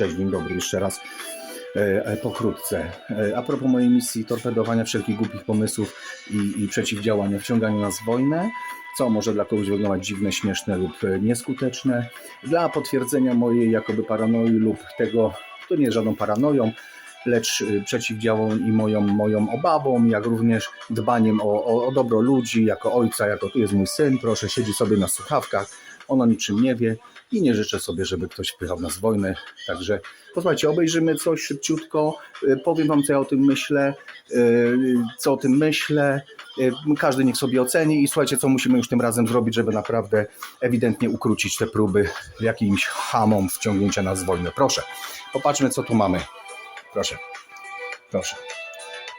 Cześć, dzień dobry jeszcze raz. E, e, Pokrótce. E, A propos mojej misji torpedowania wszelkich głupich pomysłów i, i przeciwdziałania wciąganiu nas w wojnę, co może dla kogoś wyglądać dziwne, śmieszne lub nieskuteczne, dla potwierdzenia mojej jakoby paranoi lub tego, to nie jest żadną paranoją, lecz przeciwdziałą i moją, moją obawą, jak również dbaniem o, o, o dobro ludzi, jako ojca, jako tu jest mój syn, proszę, siedzi sobie na słuchawkach, on o niczym nie wie i nie życzę sobie, żeby ktoś wpychał nas w wojnę. Także posłuchajcie, obejrzymy coś szybciutko, y, powiem wam, co ja o tym myślę, y, co o tym myślę. Y, Każdy niech sobie oceni i słuchajcie, co musimy już tym razem zrobić, żeby naprawdę ewidentnie ukrócić te próby jakimś hamom wciągnięcia nas w wojnę. Proszę, popatrzmy, co tu mamy. Proszę, proszę.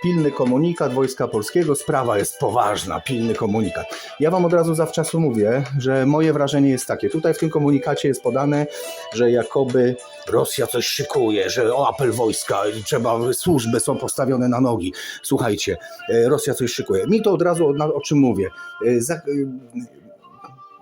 Pilny komunikat Wojska Polskiego, sprawa jest poważna, pilny komunikat. Ja Wam od razu zawczasu mówię, że moje wrażenie jest takie. Tutaj w tym komunikacie jest podane, że jakoby Rosja coś szykuje, że o apel wojska, trzeba, służby są postawione na nogi. Słuchajcie, e, Rosja coś szykuje. Mi to od razu o, o czym mówię.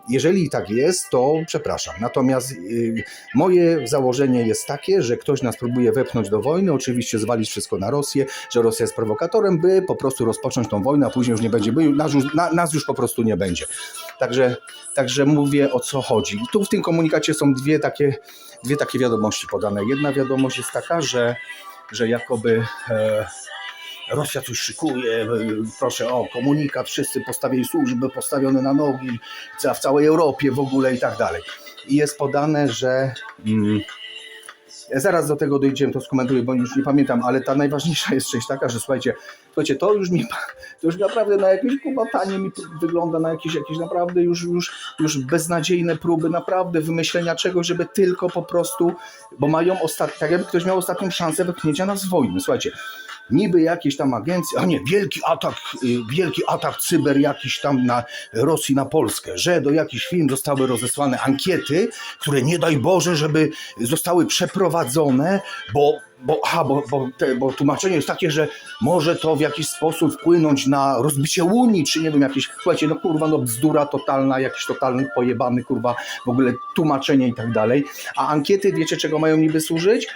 Jeżeli tak jest, to przepraszam. Natomiast y, moje założenie jest takie, że ktoś nas próbuje wepchnąć do wojny, oczywiście zwalić wszystko na Rosję, że Rosja jest prowokatorem, by po prostu rozpocząć tą wojnę, a później już nie będzie, by nas już, na, nas już po prostu nie będzie. Także, także mówię o co chodzi. Tu w tym komunikacie są dwie takie, dwie takie wiadomości podane. Jedna wiadomość jest taka, że, że jakoby. E, Rosja coś szykuje, e, proszę o komunikat, wszyscy postawili służby postawione na nogi, w całej Europie w ogóle i tak dalej. I jest podane, że. Mm, zaraz do tego dojdziemy, to skomentuję, bo już nie pamiętam, ale ta najważniejsza jest część taka, że słuchajcie, słuchajcie, to już mi, to już naprawdę na jakieś kubatanie mi wygląda, na jakieś, jakieś naprawdę już, już, już beznadziejne próby, naprawdę wymyślenia czegoś, żeby tylko po prostu, bo mają ostatni, tak jakby ktoś miał ostatnią szansę wypchnięcia nas z wojny. Słuchajcie, niby jakieś tam agencje, a nie, wielki atak, y, wielki atak cyber jakiś tam na Rosji na Polskę, że do jakichś firm zostały rozesłane ankiety, które nie daj Boże, żeby zostały przeprowadzone, bo bo, aha, bo, bo, te, bo tłumaczenie jest takie, że może to w jakiś sposób wpłynąć na rozbicie Unii, czy nie wiem, jakieś, słuchajcie, no kurwa, no bzdura totalna, jakiś totalny pojebany, kurwa, w ogóle tłumaczenie i tak dalej. A ankiety, wiecie, czego mają niby służyć?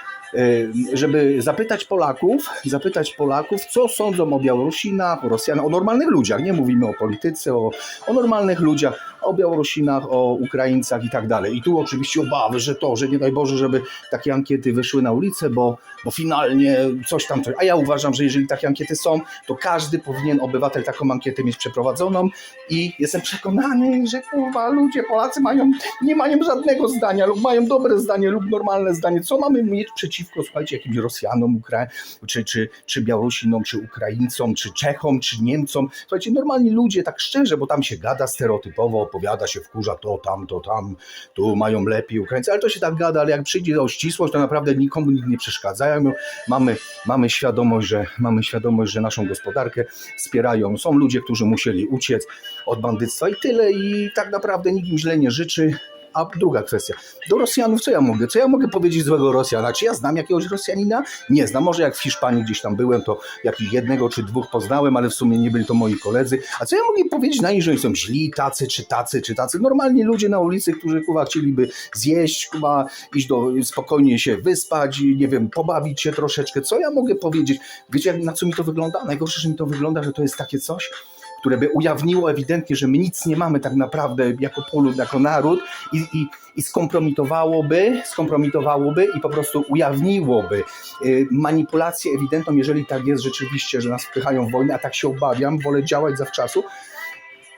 Żeby zapytać Polaków, zapytać Polaków, co sądzą o Białorusinach, o Rosjanach, o normalnych ludziach. Nie mówimy o polityce, o, o normalnych ludziach, o Białorusinach, o Ukraińcach i tak dalej. I tu oczywiście obawy, że to, że nie daj Boże, żeby takie ankiety wyszły na ulicę, bo, bo finalnie coś tam, coś. A ja uważam, że jeżeli takie ankiety są, to każdy powinien, obywatel, taką ankietę mieć przeprowadzoną i jestem przekonany, że kurwa, ludzie, Polacy mają, nie mają żadnego zdania lub mają dobre zdanie lub normalne zdanie. Co mamy mieć przeciwko, słuchajcie, jakimś Rosjanom, Ukra... czy, czy, czy Białorusinom, czy Ukraińcom, czy Czechom, czy Niemcom. Słuchajcie, normalni ludzie, tak szczerze, bo tam się gada stereotypowo, opowiada się, wkurza to, tam, to, tam, tu mają lepiej Ukraińcy, ale to się tak gada, ale jak przyjdzie o ścisłość, to naprawdę nikomu nikt nie przeszkadzają. Mamy, mamy, świadomość, że, mamy świadomość, że naszą gospodarkę wspierają. Są ludzie, którzy musieli uciec od bandyctwa i tyle i tak naprawdę nikt im źle nie życzy. A druga kwestia. Do Rosjanów co ja mogę? Co ja mogę powiedzieć złego Rosjana? Czy ja znam jakiegoś Rosjanina? Nie znam. Może jak w Hiszpanii gdzieś tam byłem, to jakiś jednego czy dwóch poznałem, ale w sumie nie byli to moi koledzy. A co ja mogę powiedzieć na nich, że oni są źli, tacy czy tacy, czy tacy? Normalni ludzie na ulicy, którzy kuwa chcieliby zjeść, kuwa iść do, spokojnie się wyspać, nie wiem, pobawić się troszeczkę. Co ja mogę powiedzieć? Wiecie, na co mi to wygląda? Najgorsze, że mi to wygląda, że to jest takie coś, które by ujawniło ewidentnie, że my nic nie mamy tak naprawdę jako polud, jako naród i, i, i skompromitowałoby, skompromitowałoby i po prostu ujawniłoby y, manipulację ewidentną, jeżeli tak jest rzeczywiście, że nas wpychają w wojnę, a tak się obawiam, wolę działać zawczasu,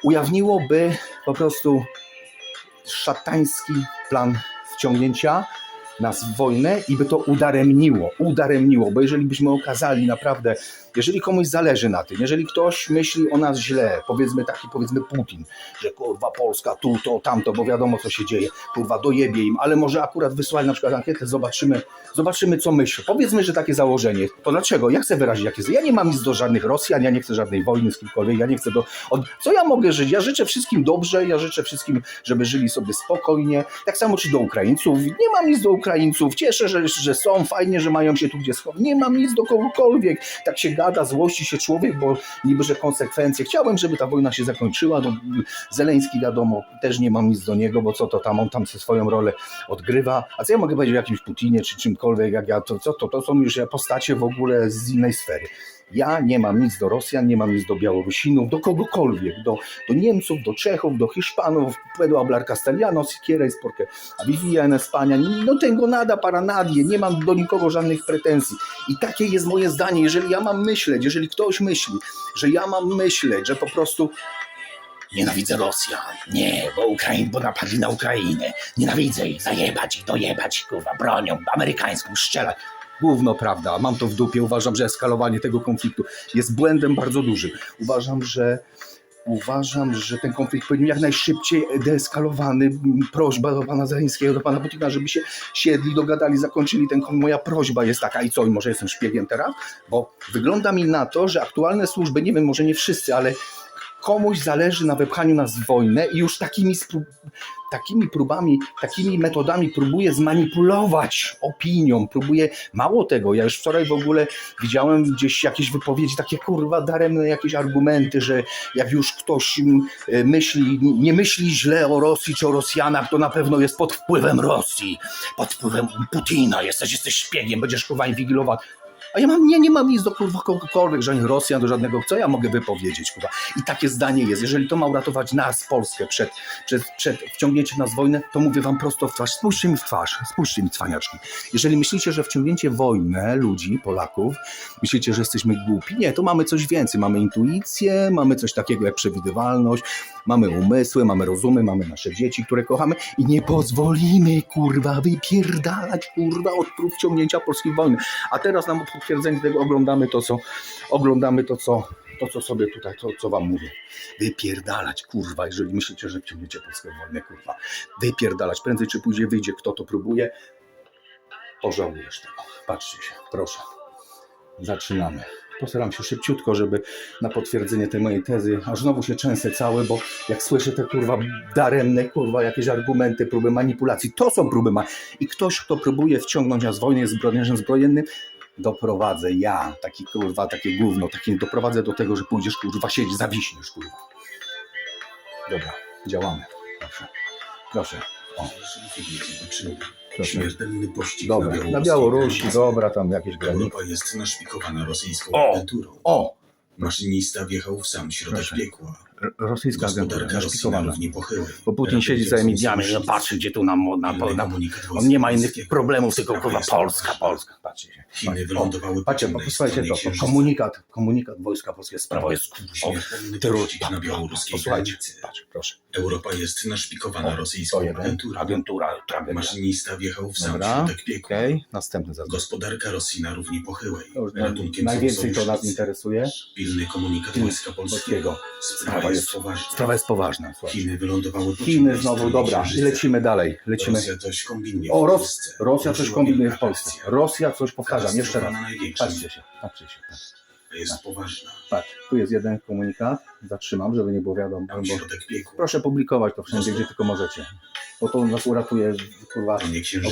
ujawniłoby po prostu szatański plan wciągnięcia nas w wojnę i by to udaremniło, udaremniło, bo jeżeli byśmy okazali naprawdę, jeżeli komuś zależy na tym, jeżeli ktoś myśli o nas źle, powiedzmy taki, powiedzmy Putin, że kurwa Polska tu, to, tamto, bo wiadomo co się dzieje, kurwa dojebie im, ale może akurat wysłali na przykład ankietę, zobaczymy, zobaczymy co myślą. Powiedzmy, że takie założenie. To dlaczego? Ja chcę wyrazić jakie. Ja nie mam nic do żadnych Rosjan, ja nie chcę żadnej wojny z kimkolwiek, ja nie chcę do... Co ja mogę żyć? Ja życzę wszystkim dobrze, ja życzę wszystkim, żeby żyli sobie spokojnie. Tak samo czy do Ukraińców. Nie mam nic do Ukraińców. Cieszę, że, że są, fajnie, że mają się tu gdzie schować. Nie mam nic do kogokolwiek. Tak się gada, złości się człowiek, bo niby, że konsekwencje. Chciałbym, żeby ta wojna się zakończyła. No, Zeleński wiadomo, też nie mam nic do niego, bo co to tam, on tam swoją rolę odgrywa. A co ja mogę powiedzieć o jakimś Putinie czy czymkolwiek, jak ja, to co to, to są już postacie w ogóle z innej sfery. Ja nie mam nic do Rosjan, nie mam nic do Białorusinów, do kogokolwiek, do, do Niemców, do Czechów, do Hiszpanów, puedo hablar castellano, si quieres, porque vivía en España, no tengo nada para nadie, nie mam do nikogo żadnych pretensji. I takie jest moje zdanie, jeżeli ja mam myśleć, jeżeli ktoś myśli, że ja mam myśleć, że po prostu nienawidzę Rosjan, nie, bo, Ukrain, bo napadli na Ukrainę, nienawidzę ich, zajebać ich, dojebać kurwa, bronią amerykańską, strzelać. Gówno prawda, mam to w dupie, uważam, że eskalowanie tego konfliktu jest błędem bardzo dużym. Uważam, że Uważam, że ten konflikt powinien jak najszybciej deeskalowany. Prośba do pana Zeleńskiego, do pana Putina, żeby się siedli, dogadali, zakończyli ten konflikt. Moja prośba jest taka, i co, i może jestem szpiegiem teraz? Bo wygląda mi na to, że aktualne służby, nie wiem, może nie wszyscy, ale komuś zależy na wepchaniu nas w wojnę i już takimi, takimi próbami, takimi metodami próbuje zmanipulować opinią, próbuje, mało tego, ja już wczoraj w ogóle widziałem gdzieś jakieś wypowiedzi, takie kurwa daremne jakieś argumenty, że jak już ktoś mm, y, myśli, nie myśli źle o Rosji czy o Rosjanach, to na pewno jest pod wpływem Rosji, pod wpływem Putina, jesteś, jesteś szpiegiem, będziesz kurwa inwigilować. A ja mam, nie, nie mam nic do kurwa kogokolwiek, żadnych Rosjan, do żadnego, co ja mogę wypowiedzieć, kurwa. I takie zdanie jest. Jeżeli to ma uratować nas, Polskę, przed, przed, przed wciągnięciem nas w wojnę, to mówię wam prosto w twarz. Spójrzcie mi w twarz, spójrzcie mi, cwaniaczki. Jeżeli myślicie, że wciągnięcie wojnę ludzi, Polaków, myślicie, że jesteśmy głupi, nie, to mamy coś więcej. Mamy intuicję, mamy coś takiego jak przewidywalność, mamy umysły, mamy rozumy, mamy nasze dzieci, które kochamy i nie pozwolimy, kurwa, wypierdalać, kurwa, od prób wciągnięcia Polski w wojnę. A teraz nam potwierdzenie tego oglądamy to, co oglądamy to, co to, co sobie tutaj, to, co wam mówię. Wypierdalać, kurwa, jeżeli myślicie, że wciągniecie Polskę w wojnę, kurwa. Wypierdalać. Prędzej czy później wyjdzie, kto to próbuje. Pożałujesz tego. Patrzcie się, proszę. Zaczynamy. Postaram się szybciutko, żeby na potwierdzenie tej mojej tezy, aż znowu się trzęsę cały, bo jak słyszę te kurwa daremne, kurwa jakieś argumenty, próby manipulacji, to są próby ma I ktoś, kto próbuje wciągnąć nas w wojnę jest zbrodniarzem zbrojennym, doprowadzę ja, taki kurwa, takie gówno, taki doprowadzę do tego, że pójdziesz kurwa siedzieć, zawiśniesz kurwa. Dobra, działamy. Proszę. Proszę. O, proszę. Śmiertelny pościg Dobra, na Białorusi. na Białorusi, dobra, tam jakieś granice. Europa jest naszpikowana rosyjską O! O, Maszynista wjechał w sam środek Proszę. piekła. Rosyjska agentura, Gospodarka Rosji na naszpikowana. równi pochyłej. Bo Putin siedzi za mediami, no patrzy, gdzie tu nam na, na, na, On nie ma innych problemów, tylko kurwa Polska, Polska. Patrzcie się. Chiny wylądowały Patrzcie, posłuchajcie to, komunikat, komunikat Wojska Polskie, sprawa jest kurwa. Na białoruskiej Posłuchajcie, patrz, proszę. Europa jest naszpikowana rosyjską agenturą. agentura. Maszynista wjechał w sam środek piekła. następny zaznaczenie. Gospodarka Rosji na równi pochyłej. Ratunkiem Najwięcej to nas interesuje. Pilny komunikat Wojska Polskiego. Sprawa jest. Sprawa jest poważna. Chiny wylądowały po Chiny znowu, dobra, lecimy dalej. Lecimy. Rosja coś kombinuje O, w Ros. Rosja coś kombinuje w Polsce. Rosja coś, powtarzam, jeszcze raz. Patrzcie się, patrzcie się. tak. Jest poważna. Patrz, tu jest jeden komunikat. Zatrzymam, żeby nie było wiadomo. Bo... Proszę publikować to wszędzie, gdzie tylko możecie. Bo to nas uratuje, kurwa,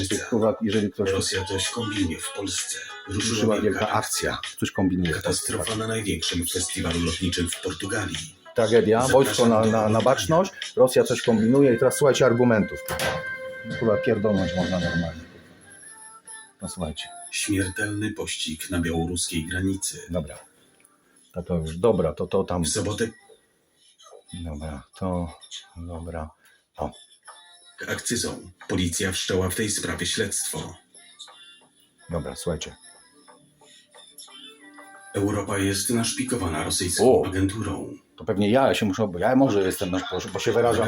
tych, kurwa, jeżeli ktoś Rosja coś kombinuje w Polsce. Ruszyła, ruszyła wielka akcja. Coś kombinuje. Katastrofa na największym festiwalu lotniczym w Portugalii. Tragedia, wojsko na, na, na baczność, Rosja coś kombinuje i teraz słuchajcie argumentów. Kurwa, pierdolnąć można normalnie. No słuchajcie, Śmiertelny pościg na białoruskiej granicy. dobra. To, to już, dobra, to to tam, W sobotę dobra, to, dobra. akcyzą. Policja wszczęła w tej sprawie śledztwo. Dobra, słuchajcie. Europa jest naszpikowana rosyjską O. agenturą. To pewnie ja się muszę, bo ja może jestem nasz, bo się wyrażam,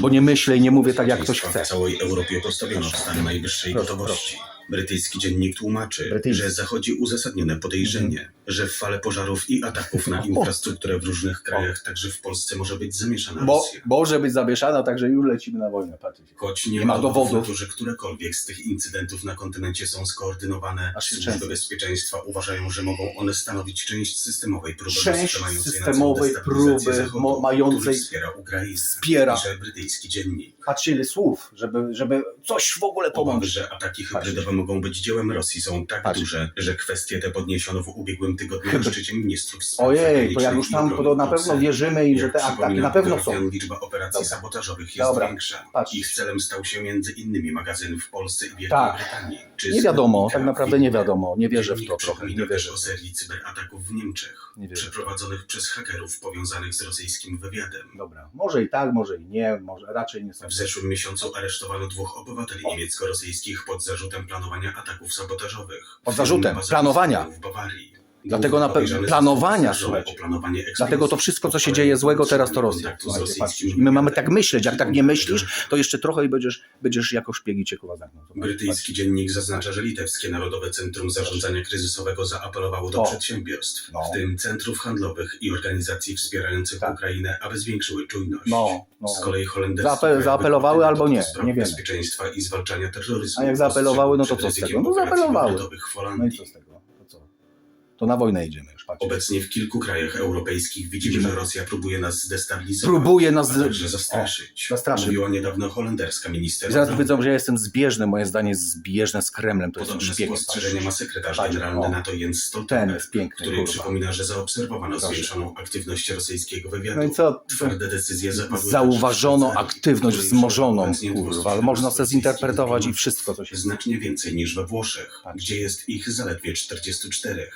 bo nie myślę i nie mówię tak, jak ktoś chce. W całej Europie postawiono w stan najwyższej gotowości. Brytyjski dziennik tłumaczy, Brytyjski. że zachodzi uzasadnione podejrzenie, że w fale pożarów i ataków na infrastrukturę w różnych krajach, także w Polsce może być zamieszana Bo Rosja. może być zamieszana, także już lecimy na wojnę, patrzcie. Choć nie, nie ma dowodów. dowodu, że którekolwiek z tych incydentów na kontynencie są skoordynowane, służby bezpieczeństwa uważają, że mogą one stanowić część systemowej próby Część systemowej próby Zachodu, mającej- wspiera Ukrainę, Wspiera. brytyjski dziennik. Patrzcie ile słów, żeby, żeby coś w ogóle Obawy, pomóc. że ataki hybrydowe mogą być dziełem Rosji są tak Patrz. duże, że kwestie te podniesiono w ubiegłym tygodniu na szczycie ministrów spraw Ojej, to jak już tam, to na pewno wierzymy i że te ataki na pewno są. Liczba operacji Dobra. sabotażowych jest Dobra. większa. Patrz. Ich celem stał się między innymi magazyn w Polsce i Wielkiej Tak. Brytanii. Czy Nie wiadomo, tak naprawdę nie wiadomo. Nie wierzę w to trochę. Nie wierzę. o serii cyberataków w Niemczech, przeprowadzonych przez hakerów powiązanych z rosyjskim wywiadem. Dobra, może i tak, może i nie, może raczej nie są. W zeszłym miesiącu aresztowano dwóch obywateli niemiecko-rosyjskich pod zarzutem planowania ataków sabotażowych. Pod zarzutem, planowania. w Bawarii. Dlatego na planowania, słuchajcie. Dlatego to wszystko, co się dzieje złego, teraz to Rosja. Rosyjskim I my mamy tak myśleć, jak tak nie myślisz, to jeszcze trochę i będziesz, będziesz jako szpiegi cię. Zobacz, Brytyjski dziennik zaznacza, że Litewskie Narodowe Centrum Zarządzania Kryzysowego zaapelowało do przedsiębiorstw, No. w tym centrów handlowych i organizacji wspierających Tak. Ukrainę, aby zwiększyły czujność. No, no. Z kolei holenderskie krajowe zaapelowały albo nie, nie wiemy. bezpieczeństwa i zwalczania terroryzmu. A jak zaapelowały, no to co z tego? No zaapelowały. No i co z tego? To? To na wojnę idziemy już, patrz. Obecnie w kilku krajach europejskich widzimy, Widzimy. że Rosja próbuje nas zdestabilizować. Próbuje nas... a także zastraszyć. O, zastraszyć. Mówiła niedawno holenderska minister I zaraz powiedzą, że ja jestem zbieżny, moje zdanie jest zbieżne z Kremlem, to Podobne szpiegiem. spostrzeżenie ma sekretarz Patrz, generalny o. NATO Jens Ten Stoltenberg, jest piękny, który kurwa. przypomina, że zaobserwowano Proszę. zwiększoną aktywność rosyjskiego wywiadu. No i co? Twarde decyzje zapadły Zauważono aktywność wzmożoną, kurwa, ale 217 można sobie zinterpretować i wszystko, co się Znacznie więcej niż we Włoszech, gdzie jest ich zaledwie 44.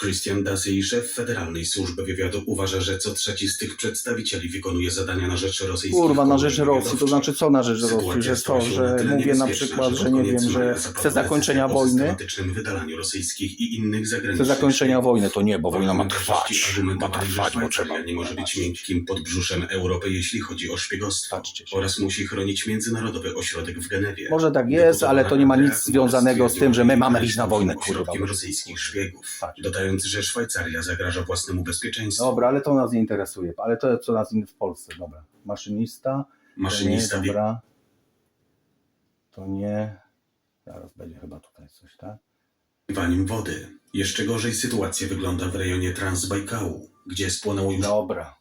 Christian Dassey, szef Federalnej Służby Wywiadu, uważa, że co trzeci z tych przedstawicieli wykonuje zadania na rzecz rosyjskich Kurwa, na rzecz Rosji, to znaczy co na rzecz Rosji? Że to, że mówię na przykład, że nie wiem, że chcę zakończenia wojny, wydalaniu rosyjskich i innych chcę zagranicznych zakończenia szpiegów. wojny, to nie, bo wojna ma trwać, ma trwać, bo trzeba. Nie może być miękkim podbrzuszem Europy, jeśli chodzi o szpiegostwo oraz musi chronić międzynarodowy ośrodek w Genewie. Może tak jest, ale to nie ma nic związanego z tym, że my mamy iść na wojnę, kurwa. Rosyjskich szpiegów, Patrz. Dodając, że Szwajcaria zagraża własnemu bezpieczeństwu. Dobra, ale to nas nie interesuje, ale to co nas w Polsce, dobra. Maszynista, Maszynista to nie, dobra. To nie, zaraz będzie chyba tutaj coś, tak? Waniem wody. Jeszcze gorzej sytuacja wygląda w rejonie Transbajkału, gdzie spłonęło już Dobra,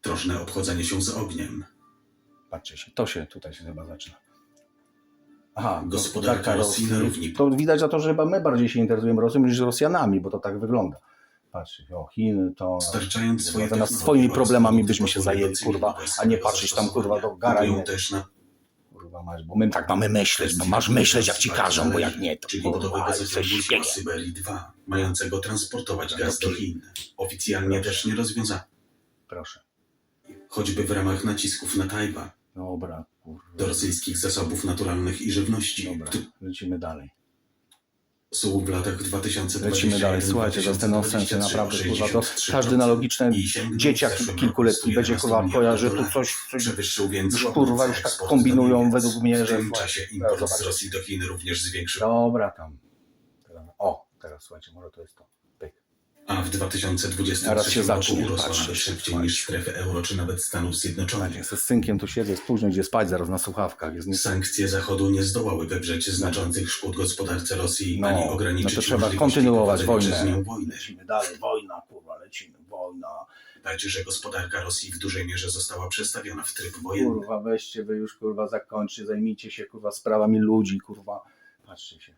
troszne obchodzenie się z ogniem. patrzcie się, to się tutaj się chyba zaczyna. Aha, Gospodarka Rosji na równi. To widać za to, że chyba my bardziej się interesujemy Rosją niż Rosjanami, bo to tak wygląda. Patrzcie, o Chiny to... Starczając swoje swoimi problemami byśmy się zajęli, kurwa, a nie patrzeć tam, kurwa, do gara też na Kurwa, masz, bo my tak mamy myśleć, bo masz myśleć jak ci każą, bo jak nie, to Czyli jesteś gazociągu. Syberii 2, mającego transportować No gaz do Chin. Oficjalnie też nie rozwiązano, Proszę. choćby w ramach nacisków na Tajwan, Dobra. Do rosyjskich zasobów naturalnych i żywności, Dobra, lecimy dalej. są w latach 2021 Lecimy dalej. Słuchajcie, to jest ten naprawdę, kurwa, to każdy na logiczne dzieciak kilkuletni będzie, kurwa, 11 kojarzy tu coś, Przewyższył więc już, kurwa, już tak kombinują według mnie, że- W tym czasie import Zobacz. z Rosji do Chin również zwiększył. Dobra tam. O, teraz słuchajcie, może to jest to. A w 2023 Zaraz się roku zacznie, urosła nawet szybciej słuchajcie. niż strefy euro czy nawet Stanów Zjednoczonych. ze synkiem tu siedzę, spóźnię gdzie spać zaraz na słuchawkach. Jest nie... Sankcje Zachodu nie zdołały wywrzeć znaczących szkód gospodarce Rosji No, ani no ograniczyć to trzeba możliwości kontynuować wojnę. przez nią wojny. Lecimy dalej, wojna, kurwa, lecimy, wojna. Dać, że gospodarka Rosji w dużej mierze została przestawiona w tryb wojenny. Kurwa, weźcie wy już, kurwa, zakończcie, zajmijcie się, kurwa, sprawami ludzi, kurwa. Patrzcie się.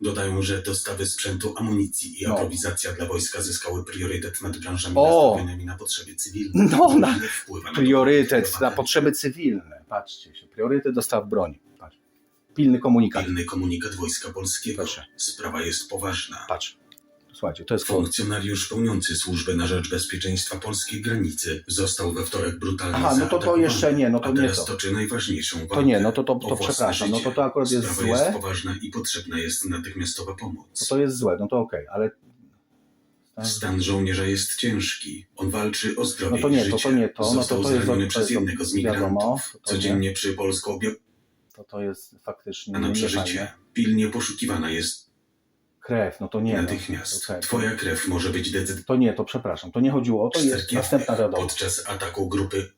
Dodają, że dostawy sprzętu, amunicji i No. aprowizacja dla wojska zyskały priorytet nad branżami O! nastawionymi na potrzeby cywilne. No, na- źle wpływa na Priorytet na potrzeby cywilne. Patrzcie się. Priorytet dostaw broni. Patrz. Pilny komunikat. Pilny komunikat Wojska Polskiego. Proszę. Sprawa jest poważna. Patrz. Słuchajcie, to jest. Funkcjonariusz pełniący służbę na rzecz bezpieczeństwa polskiej granicy został we wtorek brutalnie Aha, no to to jeszcze nie, no to a nie teraz to. toczy najważniejszą walkę To nie, no to, to, to przepraszam, no to to akurat jest Sprawa jest złe. poważna i potrzebna jest natychmiastowa To pomoc. to jest złe, no to okej, ale... Stan żołnierza jest ciężki. On walczy o zdrowie No to i nie, życie. to to nie to, no to Został to jest- zraniony to przez jest- jednego z wiadomo, migrantów. to nie. Codziennie przy polsko To to jest faktycznie a na przeżycie. Pilnie poszukiwana jest Krew, no to nie. natychmiast. No, to, krew. Twoja krew może być decydująca. to nie, to przepraszam, to nie chodziło o to, jest następna wiadomość. Podczas ataku grupy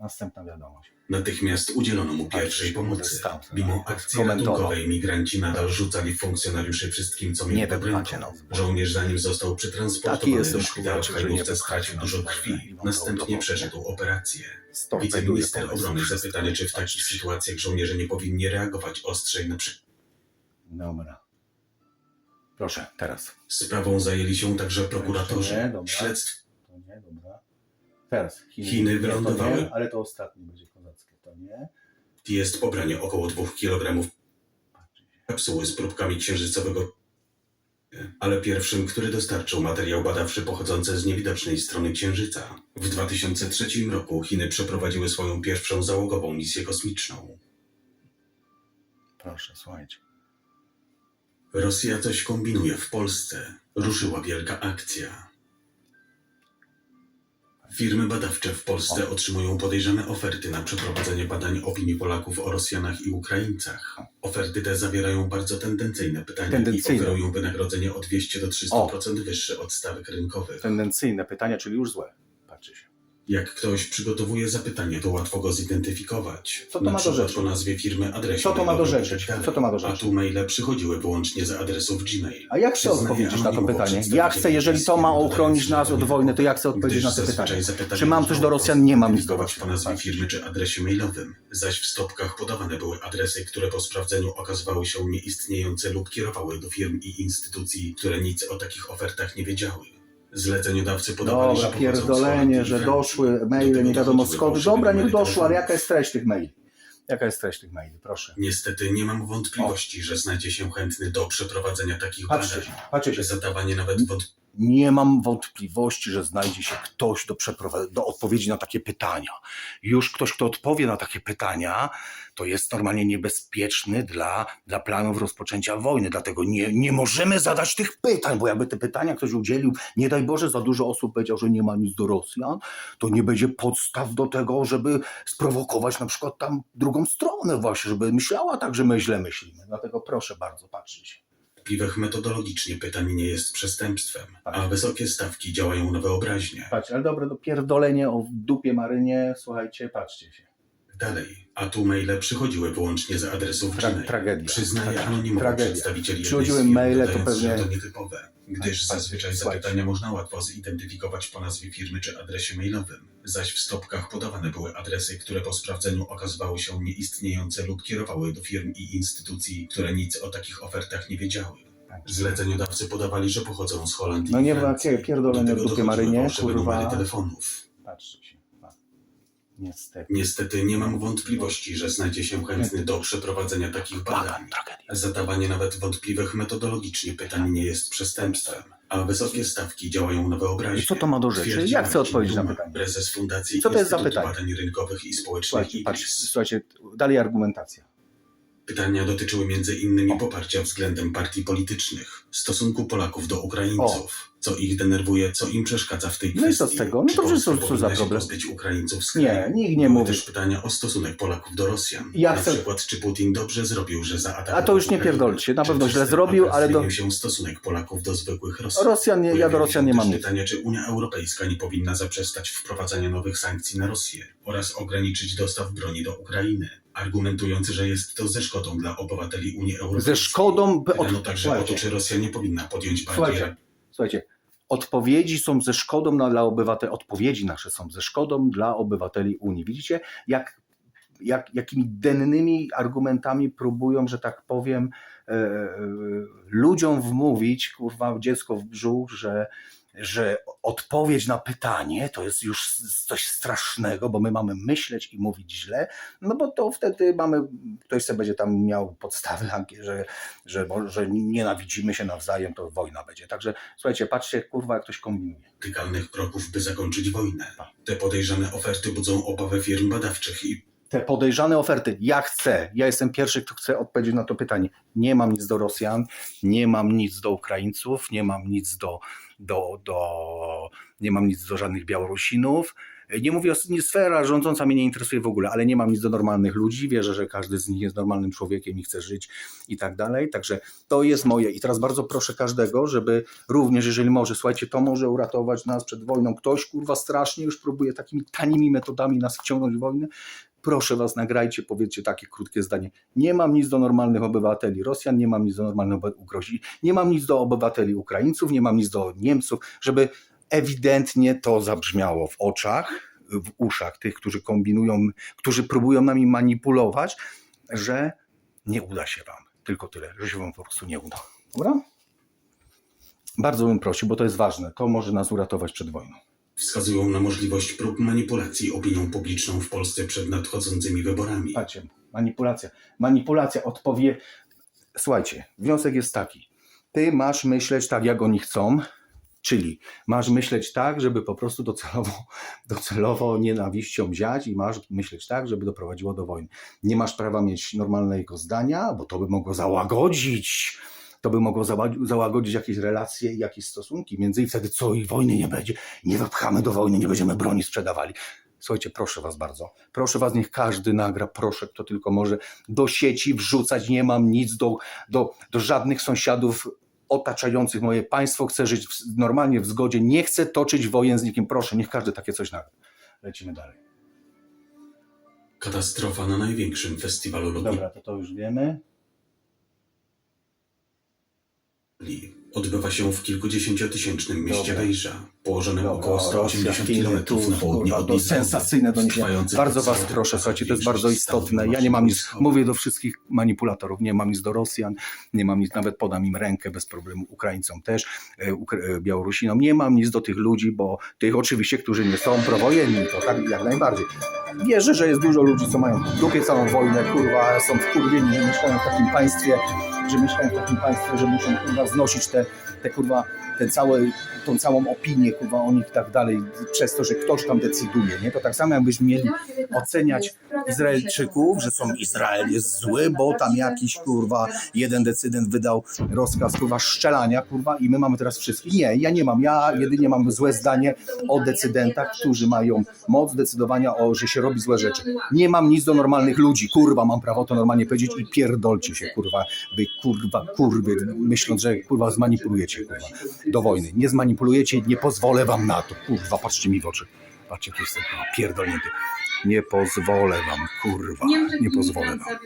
Następna wiadomość. natychmiast udzielono mu Patrz, pierwszej pomocy. Mimo tam, akcji komentował. ratunkowej migranci nadal rzucali funkcjonariuszy wszystkim, co mieli ręką. macie no. Żołnierz zanim został przetransportowany do szpitala w wypchacie stracił nas dużo krwi. Następnie przeżył operację. Wiceminister obrony zapytany, czy w takich sytuacjach żołnierze nie powinni reagować ostrzej na przykład Dobra. Proszę, teraz. Sprawą zajęli się także Nie, prokuratorzy. dobra. Śledztw To nie, dobra. Teraz. Chiny, Nie, to wylądowały. nie, ale to ostatnie będzie kozackie. To nie. jest pobranie około 2 kg Patrzcie się. kapsuły z próbkami księżycowego. Ale pierwszym, który dostarczył materiał badawczy pochodzący z niewidocznej strony Księżyca. W 2003 roku Chiny przeprowadziły swoją pierwszą załogową misję kosmiczną. Proszę, słuchajcie. Rosja coś kombinuje w Polsce. Ruszyła wielka akcja. Firmy badawcze w Polsce otrzymują podejrzane oferty na przeprowadzenie badań opinii Polaków o Rosjanach i Ukraińcach. Oferty te zawierają bardzo tendencyjne pytania Tendencyjne. i oferują wynagrodzenie o 200 do 300% wyższe od stawek rynkowych. Tendencyjne pytania, czyli już złe. Jak ktoś przygotowuje zapytanie, to łatwo go zidentyfikować. Co to na ma do rzeczy? po nazwie firmy, adresie Co to ma do rzeczy? tak. Co to ma do A rzeczy? tu maile przychodziły wyłącznie z adresów Gmail. A jak chcę Przyznaję odpowiedzieć na to anonimowo pytanie? przedstawicieli Ja chcę, jeżeli to ma ochronić nas od wojny, to do ja chcę odpowiedzieć na gdyż to zazwyczaj pytanie. Czy mam coś do można Rosjan? Nie mam nic do zidentyfikować Rosjan. po nazwie firmy czy adresie mailowym, zaś w stopkach podawane były adresy, które po sprawdzeniu okazywały się nieistniejące lub kierowały do firm i instytucji, które nic o takich ofertach nie wiedziały. Zleceniodawcy podawali, Dobra, że pierdolenie, że doszły Do maile, tego nie wiadomo skąd. Dobra, nie numery doszło, ale jaka jest treść tych maili? Jaka jest treść tych maili? Proszę. Niestety nie mam wątpliwości, że znajdzie się chętny do przeprowadzenia takich Patrzcie badań. patrzcie się. Zadawanie nawet wątpliwości Nie mam wątpliwości, że znajdzie się ktoś do, do odpowiedzi na takie pytania. Już ktoś, kto odpowie na takie pytania, to jest normalnie niebezpieczny dla, dla planów rozpoczęcia wojny. Dlatego nie, nie możemy zadać tych pytań, bo jakby te pytania ktoś udzielił, nie daj Boże, za dużo osób powiedział, że nie ma nic do Rosjan, to nie będzie podstaw do tego, żeby sprowokować na przykład tam drugą stronę właśnie, żeby myślała tak, że my źle myślimy. Dlatego proszę bardzo, patrzcie. wątpliwych metodologicznie pytań nie jest przestępstwem, a wysokie stawki działają na wyobraźnię. Patrzcie, ale dobre, no pierdolenie o dupie marynie, słuchajcie, patrzcie się. Dalej, a tu maile przychodziły wyłącznie z adresów Tra- Gmail. tragedia. Przyznaje Tragedia. anonimowo Tragedia. przedstawiciel Przychodziły maile, to pewnie- to nietypowe, gdyż Tak, zazwyczaj słuchajcie. zapytania można łatwo zidentyfikować po nazwie firmy czy adresie mailowym, zaś w stopkach podawane były adresy, które po sprawdzeniu okazywały się nieistniejące lub kierowały do firm i instytucji, które nic o takich ofertach nie wiedziały. Zleceniodawcy podawali, że pochodzą z Holandii No nie wiem, pierdolenie w tego dupie marynie, kurwa. telefonów. Patrzcie się. Niestety. Niestety nie mam wątpliwości, że znajdzie się chętny do przeprowadzenia takich badań. tragedia. Zadawanie nawet wątpliwych metodologicznie pytań nie jest przestępstwem, a wysokie stawki działają na wyobraźnię. Co to ma do rzeczy? Jak chcę odpowiedzieć na pytanie? Prezes Fundacji Co to jest za Instytutu pytanie? Badań Rynkowych i Społecznych Słuchajcie, patrzcie, słuchajcie, dalej argumentacja. Pytania dotyczyły między innymi poparcia względem partii politycznych, stosunku Polaków do Ukraińców, co ich denerwuje, co im przeszkadza w tej No i kwestii. co z tego? No to przecież co- co za problem? pozbyć Ukraińców z Nie, nikt nie Były mówi. też pytania o stosunek Polaków do Rosjan. Ja Na chcę- przykład, czy Putin dobrze zrobił, że zaatakował A to już nie pierdolcie, na pewno źle zrobił, ale do- się stosunek Polaków do zwykłych Rosjan. Rosjan nie, ja do Rosjan nie mam nic. pytanie, czy Unia Europejska nie powinna zaprzestać wprowadzania nowych sankcji na Rosję oraz ograniczyć dostaw broni do Ukrainy, argumentując, że jest to ze szkodą dla obywateli Unii Europejskiej. Ze szkodą... by- Pytano Od... także o to, czy Rosja nie powinna podjąć bardziej Słuchajcie. słuchajcie, odpowiedzi są ze szkodą dla obywateli, odpowiedzi nasze są ze szkodą dla obywateli Unii. Widzicie, jak, jak, jakimi dennymi argumentami próbują, że tak powiem, e, e, ludziom wmówić, kurwa, dziecko w brzuch, że, że odpowiedź na pytanie to jest już coś strasznego, bo my mamy myśleć i mówić źle, no bo to wtedy mamy, ktoś sobie będzie tam miał podstawy, że, że, że nienawidzimy się nawzajem, to wojna będzie. Także słuchajcie, patrzcie, kurwa, jak ktoś kombinuje. radykalnych kroków, by zakończyć wojnę. Te podejrzane oferty budzą obawę firm badawczych i Te podejrzane oferty, ja chcę, ja jestem pierwszy, kto chce odpowiedzieć na to pytanie. Nie mam nic do Rosjan, nie mam nic do Ukraińców, nie mam nic do, do, do nie mam nic do żadnych Białorusinów. Nie mówię o nie sfera rządząca mnie nie interesuje w ogóle, ale nie mam nic do normalnych ludzi. Wierzę, że każdy z nich jest normalnym człowiekiem i chce żyć i tak dalej. Także to jest moje. I teraz bardzo proszę każdego, żeby również, jeżeli może, słuchajcie, to może uratować nas przed wojną. Ktoś kurwa strasznie już próbuje takimi tanimi metodami nas wciągnąć w wojnę. Proszę was, nagrajcie, powiedzcie takie krótkie zdanie. Nie mam nic do normalnych obywateli Rosjan, nie mam nic do normalnych obywateli nie mam nic do obywateli Ukraińców, nie mam nic do Niemców, żeby ewidentnie to zabrzmiało w oczach, w uszach tych, którzy kombinują, którzy próbują nami manipulować, że nie uda się wam. Tylko tyle, że się wam po prostu nie uda. Dobra? Bardzo bym prosił, bo to jest ważne. To może nas uratować przed wojną. Wskazują na możliwość prób manipulacji opinią publiczną w Polsce przed nadchodzącymi wyborami. Patrzcie, manipulacja. Manipulacja odpowie. Słuchajcie, wniosek jest taki. Ty masz myśleć tak, jak oni chcą, czyli masz myśleć tak, żeby po prostu docelowo, docelowo nienawiścią wziąć i masz myśleć tak, żeby doprowadziło do wojny. Nie masz prawa mieć normalnego zdania, bo to by mogło załagodzić. To by mogło zała- załagodzić jakieś relacje i jakieś stosunki między i wtedy co i wojny nie będzie. Nie wepchamy do wojny, nie będziemy broni sprzedawali. Słuchajcie, proszę was bardzo. Proszę was, niech każdy nagra, proszę, kto tylko może do sieci wrzucać. Nie mam nic do, do, do żadnych sąsiadów otaczających moje państwo. Chcę żyć w, normalnie w zgodzie. Nie chcę toczyć wojen z nikim. Proszę, niech każdy takie coś nagra. Lecimy dalej. Katastrofa na największym festiwalu lotniczym. Dobra, to to już wiemy. Odbywa się w kilkudziesięciotysięcznym mieście Dobra. Wejrza, położonym Dobra, około 180 Rosja, km na południe kurwa, od to sensacyjne doniesienia. Trwający Bardzo was proszę, słuchajcie, to jest bardzo większość stanów istotne. Ja nie mam nic, mówię do wszystkich manipulatorów, nie mam nic do Rosjan, nie mam nic, nawet podam im rękę bez problemu, Ukraińcom też, e, Ukra- e, Białorusinom, nie mam nic do tych ludzi, bo tych oczywiście, którzy nie są prowojenni, to tak jak najbardziej. Wierzę, że jest dużo ludzi, co mają w dupie całą wojnę, kurwa, są wkurwieni, że mieszkają w takim państwie, że mieszkają w takim państwie, że muszą kurwa znosić te, te kurwa, ten cały, tą całą opinię kurwa o nich i tak dalej, przez to, że ktoś tam decyduje, nie? To tak samo jakbyśmy mieli oceniać Izraelczyków, że są Izrael jest zły, bo tam jakiś kurwa jeden decydent wydał rozkaz kurwa szczelania kurwa i my mamy teraz wszystkich. Nie, ja nie mam, ja jedynie mam złe zdanie o decydentach, którzy mają moc decydowania o, że się robi złe rzeczy. Nie mam nic do normalnych ludzi, kurwa, mam prawo to normalnie powiedzieć i pierdolcie się, kurwa, wy kurwa, kurwy, myśląc, że kurwa zmanipulujecie, kurwa, do wojny. Nie zmanipulujecie, nie pozwolę wam na to, kurwa, patrzcie mi w oczy. Patrzcie, tu jestem kurwa, pierdolnięty. Nie pozwolę wam, kurwa, nie pozwolę wam.